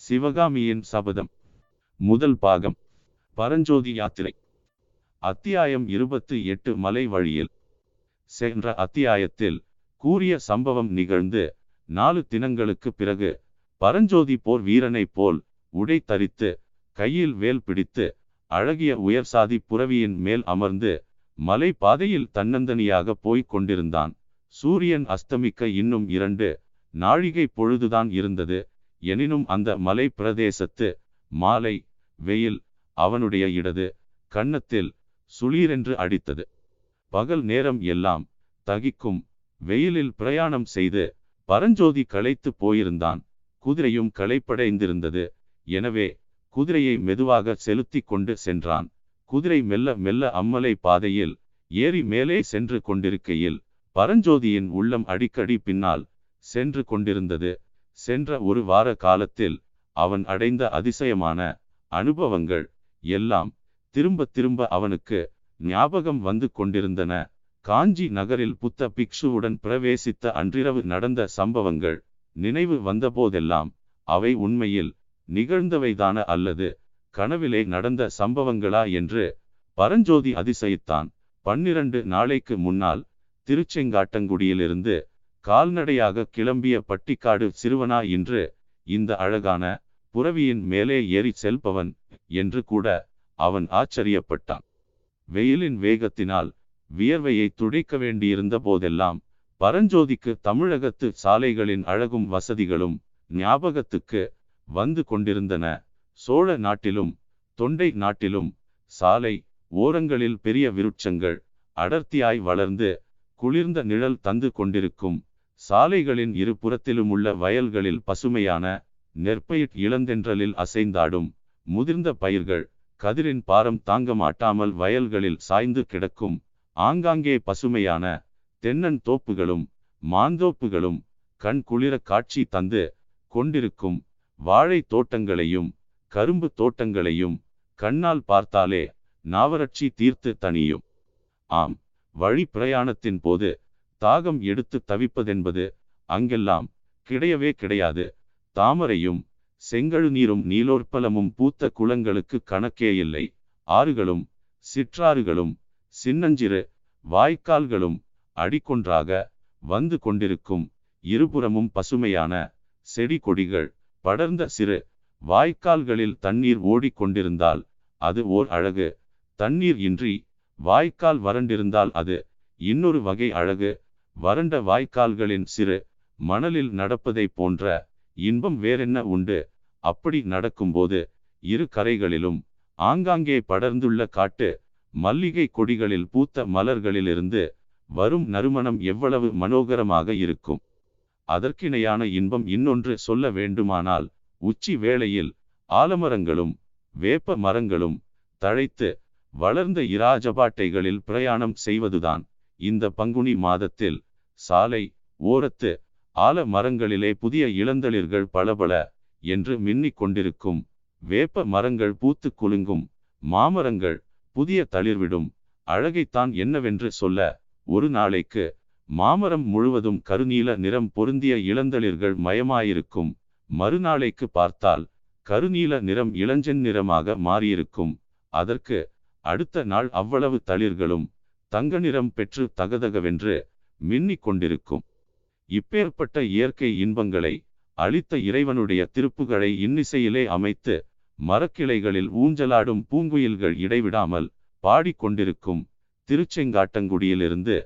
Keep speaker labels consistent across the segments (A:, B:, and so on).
A: சிவகாமியின் சபதம். முதல் பாகம். பரஞ்சோதி யாத்திரை. அத்தியாயம் இருபத்தி எட்டு மலை வழியில். சென்ற அத்தியாயத்தில் கூறிய சம்பவம் நிகழ்ந்து நாலு தினங்களுக்கு பிறகு பரஞ்சோதி போர் வீரனைப் போல் உடை தரித்து கையில் வேல் பிடித்து அழகிய உயர்சாதி புறவியின் மேல் அமர்ந்து மலை பாதையில் தன்னந்தனியாக போய்க் கொண்டிருந்தான். சூரியன் அஸ்தமிக்க இன்னும் இரண்டு நாழிகை பொழுதுதான் இருந்தது. எனினும் அந்த மலை பிரதேசத்து மாலை வெயில் அவனுடைய இடது கன்னத்தில் சுளீரென்று அடித்தது. பகல் நேரம் எல்லாம் தகிக்கும் வெயிலில் பிரயாணம் செய்து பரஞ்சோதி களைத்து போயிருந்தான். குதிரையும் களைப்படைந்திருந்தது. எனவே குதிரையை மெதுவாக செலுத்தி கொண்டு சென்றான். குதிரை மெல்ல மெல்ல அம்மலை பாதையில் ஏறி மேலே சென்று கொண்டிருக்கையில் பரஞ்சோதியின் உள்ளம் அடிக்கடி பின்னால் சென்று கொண்டிருந்தது. சென்ற ஒரு வார காலத்தில் அவன் அடைந்த அதிசயமான அனுபவங்கள் எல்லாம் திரும்ப திரும்ப அவனுக்கு ஞாபகம் வந்து கொண்டிருந்தன. காஞ்சி நகரில் புத்த பிக்ஷுவுடன் பிரவேசித்த அன்றிரவு நடந்த சம்பவங்கள் நினைவு வந்தபோதெல்லாம் அவை உண்மையில் நிகழ்ந்தவைதான அல்லது கனவிலே நடந்த சம்பவங்களா என்று பரஞ்சோதி அதிசயித்தான். பன்னிரண்டு நாளைக்கு முன்னால் திருச்செங்காட்டங்குடியிலிருந்து கால்நடையாக கிளம்பிய பட்டிக்காடு சிறுவனா இன்று இந்த அழகான புறவியின் மேலே ஏறி செல்பவன் என்று கூட அவன் ஆச்சரியப்பட்டான். வெயிலின் வேகத்தினால் வியர்வையை துடைக்க வேண்டியிருந்த போதெல்லாம் பரஞ்சோதிக்கு தமிழகத்து சாலைகளின் அழகும் வசதிகளும் ஞாபகத்துக்கு வந்து கொண்டிருந்தன. சோழ நாட்டிலும் தொண்டை நாட்டிலும் சாலை ஓரங்களில் பெரிய விருட்சங்கள் அடர்த்தியாய் வளர்ந்து குளிர்ந்த நிழல் தந்து கொண்டிருக்கும் சாலைகளின் இருபுறத்திலும் உள்ள வயல்களில் பசுமையான நெற்பயிர் இளந்தென்றலில் அசைந்தாடும் முதிர்ந்த பயிர்கள் கதிரின் பாரம் தாங்க மாட்டாமல் வயல்களில் சாய்ந்து கிடக்கும் ஆங்காங்கே பசுமையான தென்னன் தோப்புகளும் மாந்தோப்புகளும் கண் குளிர காட்சி தந்து கொண்டிருக்கும் வாழை தோட்டங்களையும் கரும்பு தோட்டங்களையும் கண்ணால் பார்த்தாலே நாவரட்சி தீர்த்து தனியும் ஆம் வழி பிரயாணத்தின் போது தாகம் எடுத்து தவிப்பதென்பது அங்கெல்லாம் கிடையவே கிடையாது. தாமரையும் செங்கழு நீரும் நீலோற்பலமும் பூத்த குளங்களுக்கு கணக்கே இல்லை ஆறுகளும் சிற்றாறுகளும் சின்னஞ்சிறு வாய்க்கால்களும் அடிக்கொன்றாக வந்து கொண்டிருக்கும் இருபுறமும் பசுமையான செடி கொடிகள் படர்ந்த சிறு வாய்க்கால்களில் தண்ணீர் ஓடிக்கொண்டிருந்தால் அது ஓர் அழகு. தண்ணீர் இன்றி வாய்க்கால் வறண்டிருந்தால் அது இன்னொரு வகை அழகு. வறண்ட வாய்க்கால்களின் சிறு மணலில் நடப்பதை போன்ற இன்பம் வேறென்ன உண்டு? அப்படி நடக்கும்போது இரு கரைகளிலும் ஆங்காங்கே படர்ந்துள்ள காட்டு மல்லிகை கொடிகளில் பூத்த மலர்களிலிருந்து வரும் நறுமணம் எவ்வளவு மனோகரமாக இருக்கும்? அதற்கிணையான இன்பம் இன்னொன்று சொல்ல வேண்டுமானால் உச்சி வேளையில் ஆலமரங்களும் வேப்ப மரங்களும் தழைத்து வளர்ந்த இராஜபாட்டைகளில் பிரயாணம் செய்வதுதான் இந்த பங்குனி மாதத்தில் சாலை ஓரத்து ஆல மரங்களிலே புதிய இளந்தளிர்கள் பளபள என்று மின்னிக் கொண்டிருக்கும். வேப்ப மரங்கள் பூத்து குலுங்கும். மாமரங்கள் புதிய தளிர்விடும். அழகைத்தான் என்னவென்று சொல்ல ஒரு நாளைக்கு மாமரம் முழுவதும் கருநீல நிறம் பொருந்திய இளந்தளிர்கள் மயமாயிருக்கும். மறுநாளைக்கு பார்த்தால் கருநீல நிறம் இளஞ்சன் நிறமாக மாறியிருக்கும். அதற்கு அடுத்த நாள் அவ்வளவு தளிர்களும் தங்க நிறம் பெற்று தகதகவென்று மின்னிக் கொண்டிருக்கும். இப்பேற்பட்ட இயற்கை இன்பங்களை அளித்த இறைவனுடைய திருப்புகளை இன்னிசையிலே அமைத்து மரக்கிளைகளில் ஊஞ்சலாடும் பூங்குயில்கள் இடைவிடாமல் பாடிக்கொண்டிருக்கும் திருச்செங்காட்டங்குடியிலிருந்து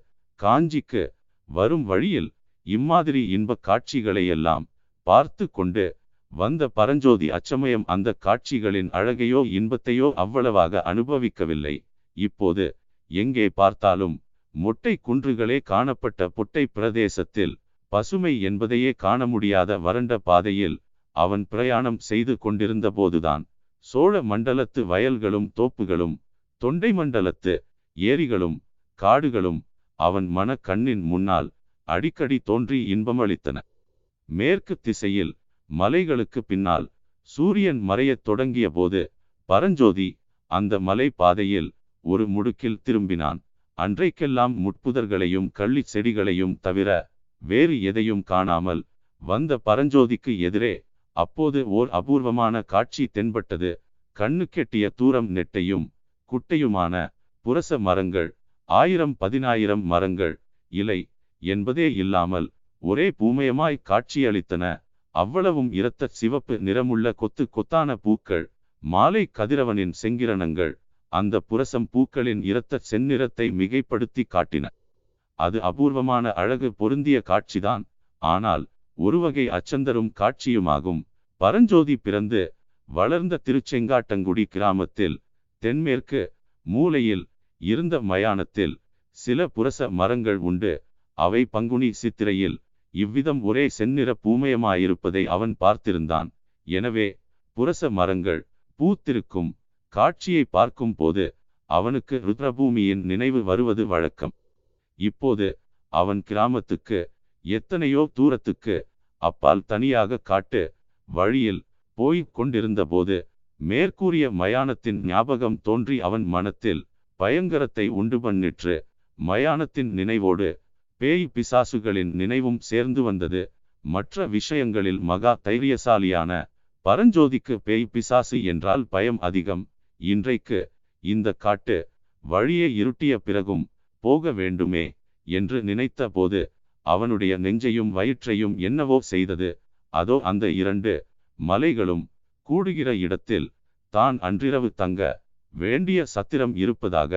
A: காஞ்சிக்கு வரும் வழியில் இம்மாதிரி இன்பக் காட்சிகளையெல்லாம் பார்த்து கொண்டு வந்த பரஞ்சோதி அச்சமயம் அந்த காட்சிகளின் அழகையோ இன்பத்தையோ அவ்வளவாக அனுபவிக்கவில்லை. இப்போது எங்கே பார்த்தாலும் மொட்டை குன்றுகளே காணப்பட்ட புட்டை பிரதேசத்தில் பசுமை என்பதையே காண முடியாத வறண்ட பாதையில் அவன் பிரயாணம் செய்து கொண்டிருந்த போதுதான் சோழ மண்டலத்து வயல்களும் தோப்புகளும் தொண்டை மண்டலத்து ஏரிகளும் காடுகளும் அவன் மன கண்ணின் முன்னால் அடிக்கடி தோன்றி இன்பமளித்தன. மேற்கு திசையில் மலைகளுக்கு பின்னால் சூரியன் மறையத் தொடங்கிய போது பரஞ்சோதி அந்த மலை பாதையில் ஒரு முடுக்கில் திரும்பினான். அன்றைக்கெல்லாம் முட்புதர்களையும் கள்ளி செடிகளையும் தவிர வேறு எதையும் காணாமல் வந்த பரஞ்சோதிக்கு எதிரே அப்போது ஓர் அபூர்வமான காட்சி தென்பட்டது. கண்ணுக்கெட்டிய தூரம் நெட்டையும் குட்டையுமான புரச மரங்கள் ஆயிரம் பதினாயிரம் மரங்கள் இலை என்பதே இல்லாமல் ஒரே பூமயமாய் காட்சியளித்தன. அவ்வளவும் இரத்த சிவப்பு நிறமுள்ள கொத்து கொத்தான பூக்கள் மாலை கதிரவனின் செங்கிரணங்கள் அந்த புரசம் பூக்களின் இரத்த செந்நிறத்தை மிகைப்படுத்தி காட்டின. அது அபூர்வமான அழகு பொருந்திய காட்சிதான். ஆனால் ஒருவகை அச்சந்தரும் காட்சியுமாகும். பரஞ்சோதி பிறந்து வளர்ந்த திருச்செங்காட்டங்குடி கிராமத்தில் தென்மேற்கு மூலையில் இருந்த மயானத்தில் சில புரச மரங்கள் உண்டு. அவை பங்குனி சித்திரையில் இவ்விதம் ஒரே செந்நிற பூமயமாயிருப்பதை அவன் பார்த்திருந்தான். எனவே புரச மரங்கள் பூத்திருக்கும் காட்சியை பார்க்கும் போது அவனுக்கு ருத்ரபூமியின் நினைவு வருவது வழக்கம். இப்போது அவன் கிராமத்துக்கு எத்தனையோ தூரத்துக்கு அப்பால் தனியாக காட்டு வழியில் போய்க் கொண்டிருந்தபோது மேற்கூறிய மயானத்தின் ஞாபகம் தோன்றி அவன் மனத்தில் பயங்கரத்தை உண்டு பண்ணிற்று. மயானத்தின் நினைவோடு பேய் பிசாசுகளின் நினைவும் சேர்ந்து வந்தது. மற்ற விஷயங்களில் மகா தைரியசாலியான பரஞ்சோதிக்கு பேய் பிசாசு என்றால் பயம் அதிகம். இன்றைக்கு இந்த காட்டு வழியே இருட்டிய பிறகும் போக வேண்டுமே என்று நினைத்த போது அவனுடைய நெஞ்சையும் வயிற்றையும் என்னவோ செய்தது. அதோ அந்த இரண்டு மலைகளும் கூடுகிற இடத்தில் தான் அன்றிரவு தங்க வேண்டிய சத்திரம் இருப்பதாக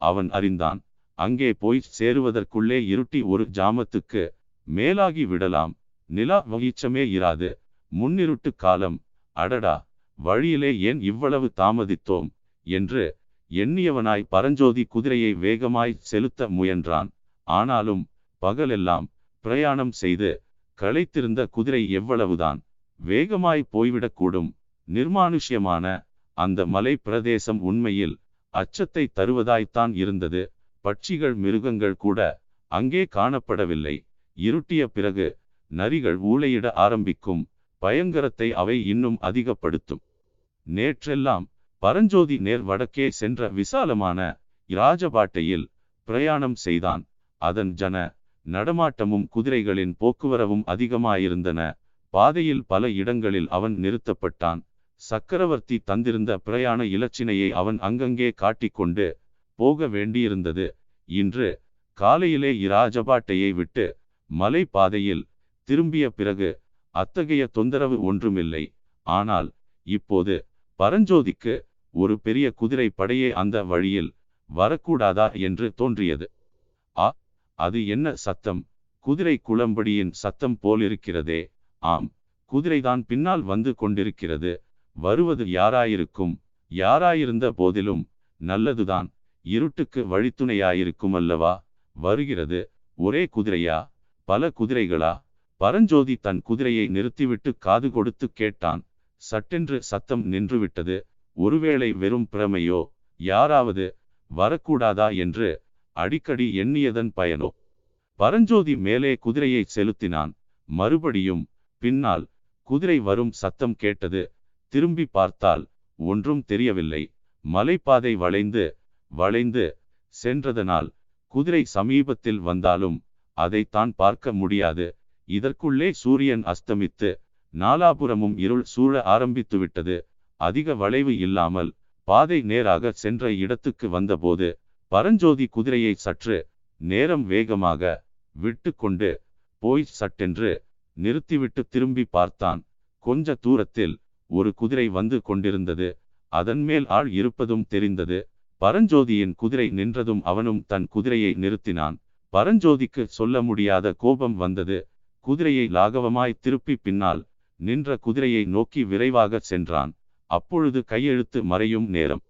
A: அவன் அறிந்தான். அங்கே போய் சேருவதற்குள்ளே இருட்டி ஒரு ஜாமத்துக்கு மேலாகி விடலாம். நிலா வகிச்சமே இராது. முன்னிருட்டு காலம். அடடா! வழியிலே ஏன் இவ்வளவு தாமதித்தோம்? என்று எண்ணியவனாய் பரஞ்சோதி குதிரையை வேகமாய் செலுத்த முயன்றான். ஆனாலும் பகலெல்லாம் பிரயாணம் செய்து களைத்திருந்த குதிரை எவ்வளவுதான் வேகமாய் போய்விடக்கூடும். நிர்மானுஷ்யமான அந்த மலை பிரதேசம் உண்மையில் அச்சத்தை தருவதாய்த்தான் இருந்தது. பட்சிகள் மிருகங்கள் கூட அங்கே காணப்படவில்லை. இருட்டிய பிறகு நரிகள் ஊளையிட ஆரம்பிக்கும் பயங்கரத்தை அவை இன்னும் அதிகப்படுத்தும். நேற்றெல்லாம் பரஞ்சோதி நேர் வடக்கே சென்ற விசாலமான இராஜபாட்டையில் பிரயாணம் செய்தான். அதன் ஜன நடமாட்டமும் குதிரைகளின் போக்குவரவும் அதிகமாயிருந்தன. பாதையில் பல இடங்களில் அவன் நிறுத்தப்பட்டான். சக்கரவர்த்தி தந்திருந்த பிரயாண இலச்சினையை அவன் அங்கங்கே காட்டிக்கொண்டு போக வேண்டியிருந்தது. இன்று காலையிலே இராஜபாட்டையை விட்டு மலை பாதையில் திரும்பிய பிறகு அத்தகைய தொந்தரவு ஒன்றுமில்லை. ஆனால் இப்போது பரஞ்சோதிக்கு ஒரு பெரிய குதிரை படையே அந்த வழியில் வரக்கூடாதா என்று தோன்றியது. ஆ அது என்ன சத்தம்? குதிரை குளம்படியின் சத்தம் போலிருக்கிறதே. ஆம் குதிரைதான் பின்னால் வந்து கொண்டிருக்கிறது. வருவது யாராயிருக்கும்? யாராயிருந்த போதிலும் நல்லதுதான். இருட்டுக்கு வழித்துணையாயிருக்கும் அல்லவா வருகிறது. ஒரே குதிரையா? பல குதிரைகளா? பரஞ்சோதி தன் குதிரையை நிறுத்திவிட்டு காது கொடுத்து கேட்டான். சட்டென்று சத்தம் நின்றுவிட்டது. ஒருவேளை வெறும் பிரமையோ யாராவது வரக்கூடாதா என்று அடிக்கடி எண்ணியதன் பயனோ? பரஞ்சோதி மேலே குதிரையை செலுத்தினான். மறுபடியும் பின்னால் குதிரை வரும் சத்தம் கேட்டது. திரும்பி பார்த்தால் ஒன்றும் தெரியவில்லை. மலைப்பாதை வளைந்து வளைந்து சென்றதனால் குதிரை சமீபத்தில் வந்தாலும் அதை தான் பார்க்க முடியாது. இதற்குள்ளே சூரியன் அஸ்தமித்து நாலாபுரமும் இருள் சூழ ஆரம்பித்துவிட்டது. அதிக வளைவு இல்லாமல் பாதை நேராக சென்ற இடத்துக்கு வந்தபோது பரஞ்சோதி குதிரையை சற்று நேரம் வேகமாக விட்டு கொண்டு போய் சட்டென்று நிறுத்திவிட்டு திரும்பி பார்த்தான். கொஞ்ச தூரத்தில் ஒரு குதிரை வந்து கொண்டிருந்தது. அதன் மேல் ஆள் இருப்பதும் தெரிந்தது. பரஞ்சோதியின் குதிரை நின்றதும் அவனும் தன் குதிரையை நிறுத்தினான். பரஞ்சோதிக்கு சொல்ல முடியாத கோபம் வந்தது. குதிரையை லாகவமாய் திருப்பி பின்னால் நின்ற குதிரையை நோக்கி விரைவாக சென்றான். அப்பொழுது கையெழுத்து மறையும் நேரம்.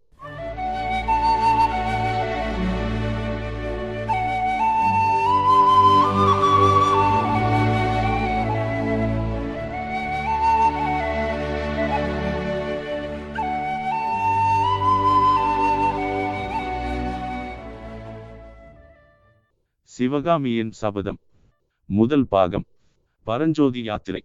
A: சிவகாமியின் சபதம். முதல் பாகம். பரஞ்சோதி யாத்திரை.